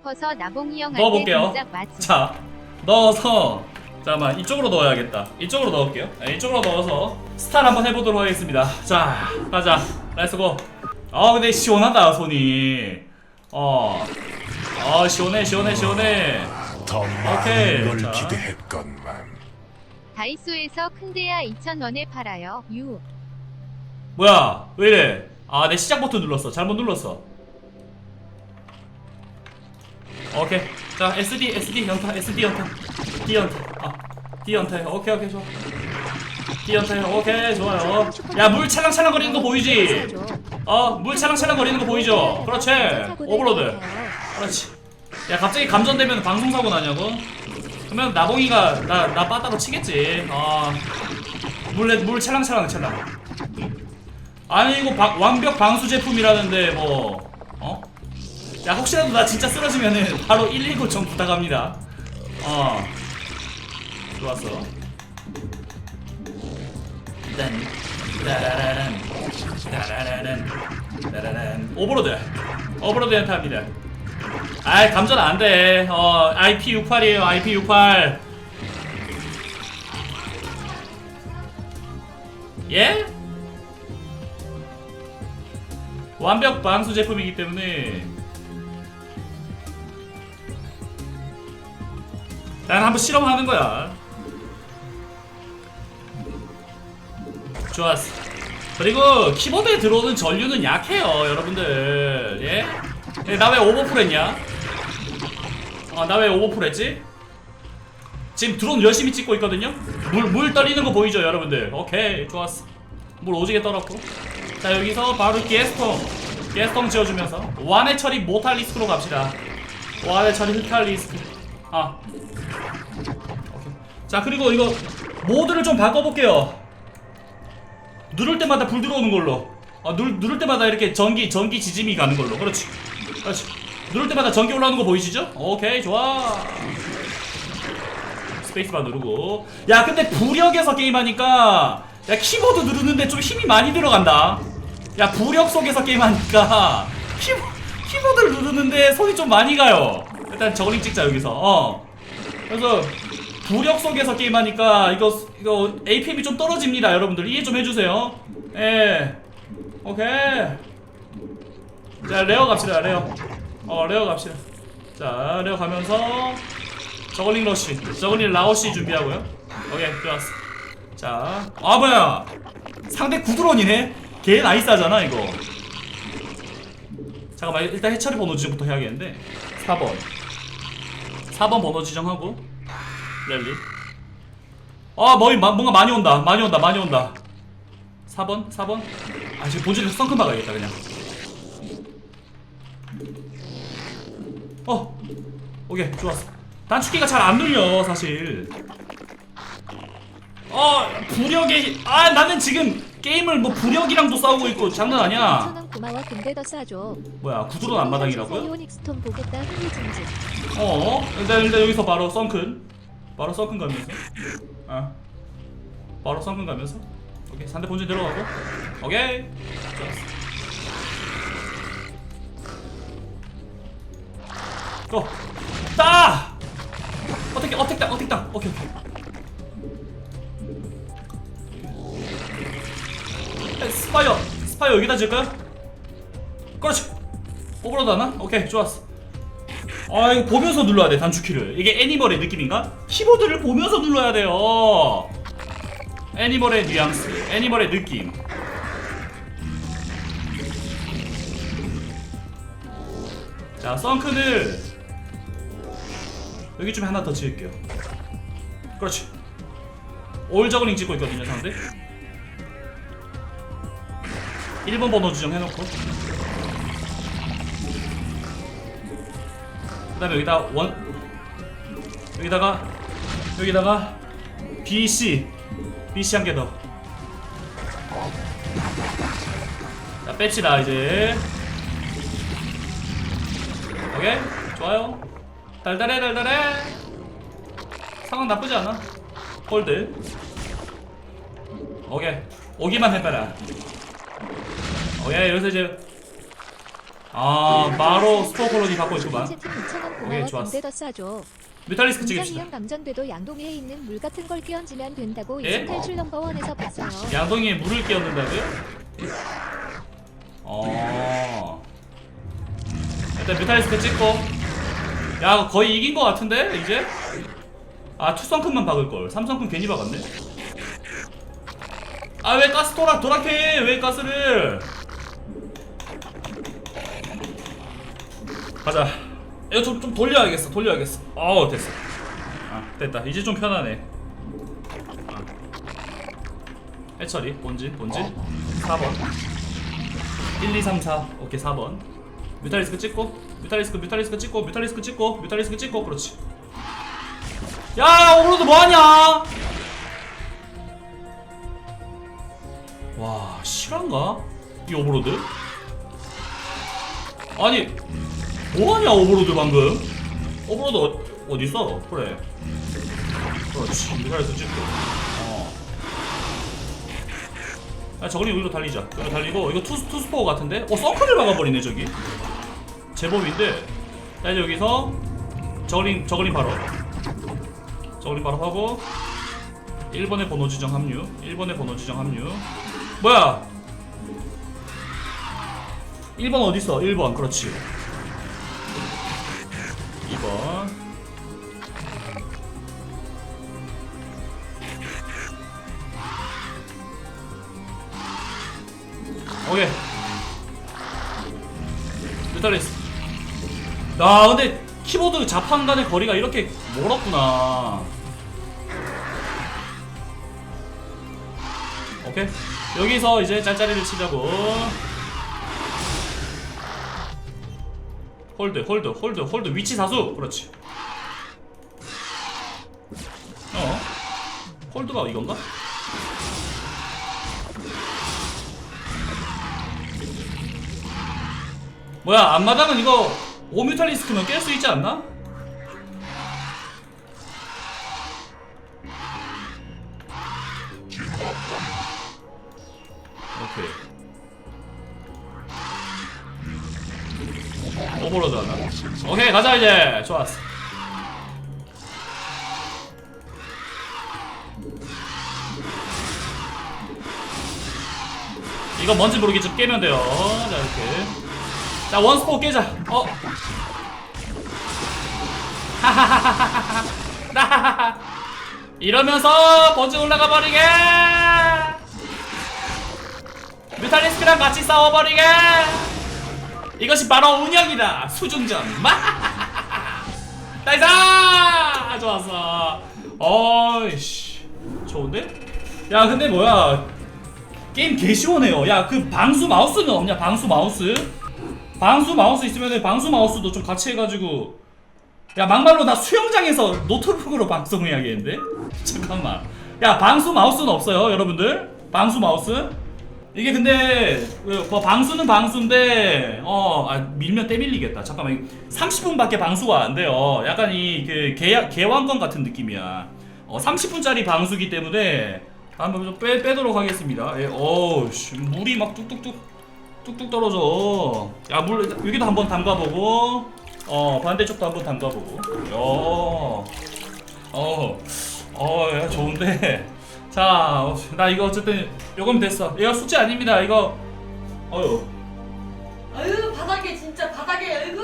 엎어서 나봉이 형한테 넣어볼게요. 동작. 자 넣어서 잠깐만 이쪽으로 넣어야겠다 이쪽으로 넣을게요 네, 이쪽으로 넣어서 스타를 한번 해보도록 하겠습니다 자 가자 렛츠고 아 근데 시원하다 손이 어. 아 시원해 시원해 시원해 더 오케이, 많은 걸 자. 기대했건만 다이소에서 큰 데야 2,000원에 팔아요. 유. 뭐야 왜 이래 아 내 시작 버튼 눌렀어 잘못 눌렀어 오케이. 자 SD SD 연타 SD 연타. D 연타. 아 D 연타 오케이 오케이 좋아. D 연타 오케이 좋아요. 야 물 찰랑찰랑 거리는 거 보이지? 어물 찰랑찰랑 거리는 거 보이죠? 그렇지. 오버로드. 그렇지. 야 갑자기 감전되면 방송사고 나냐고? 그러면 나봉이가 나, 나 빠따로 치겠지. 아물 물 찰랑찰랑 찰랑. 아니 이거 바- 완벽 방수 제품이라는데 뭐 어? 야 혹시라도 나 진짜 쓰러지면은 바로 119좀 부탁합니다. 어. 좋았어. 딴 따라라란 따라라란 따라란. 오버로드. 오버로드 연타합니다. 아이 감전 안돼. 어 IP68이에요 IP68 예? 완벽 방수 제품이기 때문에 난 한번 실험하는 거야. 좋았어. 그리고 키보드에 들어오는 전류는 약해요, 여러분들. 예? 나 왜 오버풀 했냐? 아, 나 왜 오버풀 했지? 지금 드론 열심히 찍고 있거든요? 물, 물 떨리는 거 보이죠, 여러분들? 오케이, 좋았어. 물 오지게 떨었고. 자 여기서 바로 게스통 게스통 지어주면서 완의 처리 못할 리스크로 갑시다 완의 처리 흑할 리스크 아. 자 그리고 이거 모드를 좀 바꿔볼게요. 누를 때마다 불 들어오는 걸로. 아, 누, 누를 때마다 이렇게 전기 전기 지짐이 가는 걸로. 그렇지. 그렇지. 누를 때마다 전기 올라오는 거 보이시죠? 오케이 좋아. 스페이스바 누르고. 야 근데 부력에서 게임하니까 야 키보드 누르는데 좀 힘이 많이 들어간다. 야 부력 속에서 게임하니까 키, 키보드를 누르는데 손이 좀 많이 가요. 일단 저글링 찍자 여기서. 어 그래서 부력 속에서 게임하니까 이거 이거 APM이 좀 떨어집니다 여러분들. 이해 좀 해주세요. 예. 오케이. 자 레어 갑시다 레어. 어 레어 갑시다. 자 레어 가면서 저글링 러쉬 저글링 라오시 준비하고요. 오케이 좋았어. 자, 아 뭐야. 상대 구드론이네? 개 나이스하잖아 이거. 잠깐만 일단 해처리 번호 지정부터 해야겠는데. 4번 4번 번호 지정하고. 랠리. 아 뭐이 마- 뭔가 많이 온다. 많이 온다. 많이 온다. 4번? 4번? 아 지금 본질을 썬큰 박아야겠다 그냥. 어. 오케이. 좋았어. 단축키가 잘 안 눌려 사실. 어 부력이 아 나는 지금 게임을 뭐 부력이랑도 싸우고 있고 장난 아니야 고마워 근데 더 싸줘. 뭐야 구두론 앞마당이라고요? 이오닉 스톤 보겠다. 흥미진진 어 일단 일단 여기서 바로 썬큰. 바로 썬큰 가면서. 아. 바로 썬큰 가면서? 오케이 상대 본진 들어가고. 오케이. 좋았어. 고! 따! 어택 어택 땅 어택 땅 오케이 오케이 에, 스파이어. 스파이어 여기다 질까요? 그렇지. 오버로드 하나? 오케이 좋았어. 아 이거 보면서 눌러야 돼 단축키를. 이게 애니멀의 느낌인가? 키보드를 보면서 눌러야 돼요. 애니멀의 뉘앙스 애니멀의 느낌. 자 썬큰을 여기쯤에 하나 더 지을게요. 그렇지. 올 저글링 찍고 있거든요 상대 1번 번호 지정해놓고 그 다음에 여기다 원 여기다가 여기다가 BC BC 한 개더. 자 뺍시다 이제. 오케이? 좋아요. 달달해 달달해. 상황 나쁘지 않아. 홀드. 오케이. 오기만 해봐라. 오케이 여기서 이제 아 바로 스포 콜로니 받고 있구만 채팅 2천원 고마워 오케이, 좋았어. 근데 더 싸줘. 뮤탈리스크 찍읍시다 감전돼도 양동이에 있는 물 같은 걸 끼얹으면 된다고 예? 넘버원에서 봤어요. 양동이에 물을 끼얹는다고요? 어. 일단 뮤탈리스크 찍고. 야 거의 이긴 거 같은데 이제? 아 투성큰만 박을걸 삼성큰 괜히 박았네 아 왜 가스 도락 도락해 왜 가스를 가자. 이거 좀, 좀 돌려야겠어 돌려야겠어. 어우 됐어. 아 됐다. 이제 좀 편하네. 아. 해처리 본진 본진 4번. 1 2 3 4 오케이 4번. 뮤탈리스크 찍고 뮤탈리스크 뮤탈리스크 찍고 뮤탈리스크 찍고 뮤탈리스크 찍고 그렇지. 야 오브로드 뭐하냐? 와 실화인가? 이 오브로드? 아니 뭐하냐 오브로드 방금? 오브로드 어, 어딨어? 그래. 그렇지 뮤탈리스크 찍고. 어. 아 저걸리 여기로 달리자. 여기로 달리고 이거 투스 투스포 같은데? 어 서클을 막아버리네 저기. 제법인데. 자 이제 여기서 저글링 저글링 바로. 저글링 바로 하고 1번의 번호 지정 합류. 1번의 번호 지정 합류. 뭐야? 1번 어딨어? 1번 그렇지 오케이. 뮤탈리스. 야 근데 키보드 자판 간의 거리가 이렇게 멀었구나. 오케이. 여기서 이제 짤짤이를 치자고. 홀드 홀드 홀드 홀드. 위치 사수. 그렇지. 어? 홀드가 이건가? 뭐야 앞마당은 이거 오뮤탈리스크면 깰 수 있지 않나? 오케이. 오버로드 하나. 오케이 가자 이제. 좋았어. 이거 뭔지 모르겠지만 깨면 돼요. 자 이렇게 자 원스포 깨자. 어. 이러면서 번지 올라가 버리게. 뮤탈리스크랑 같이 싸워버리게. 이것이 바로 운영이다. 수중전. 나이스 좋았어. 어이씨. 좋은데? 야 근데 뭐야? 게임 개 시원해요. 야 그 방수 마우스는 없냐? 방수 마우스 방수 마우스 있으면 방수 마우스도 좀 같이 해가지고. 야 막말로 나 수영장에서 노트북으로 방송해야겠는데? 잠깐만. 야 방수 마우스는 없어요 여러분들. 방수 마우스. 이게 근데 그, 뭐 방수는 방수인데 어 아, 밀면 떼밀리겠다. 잠깐만 30분밖에 방수가 안 돼요. 약간 이그 개왕권 같은 느낌이야. 어 30분짜리 방수기 때문에 한번 좀 빼, 빼도록 하겠습니다. 예, 어우 씨, 물이 막 뚝뚝뚝 뚝뚝 떨어져. 야물 여기도 한번 담가보고 어 반대쪽도 한번 담가보고. 어어 어, 야, 좋은데. 자 나 이거 어쨌든 요건 됐어. 이거 숙제 아닙니다 이거. 어휴. 아유 바닥에 진짜 바닥에 아이고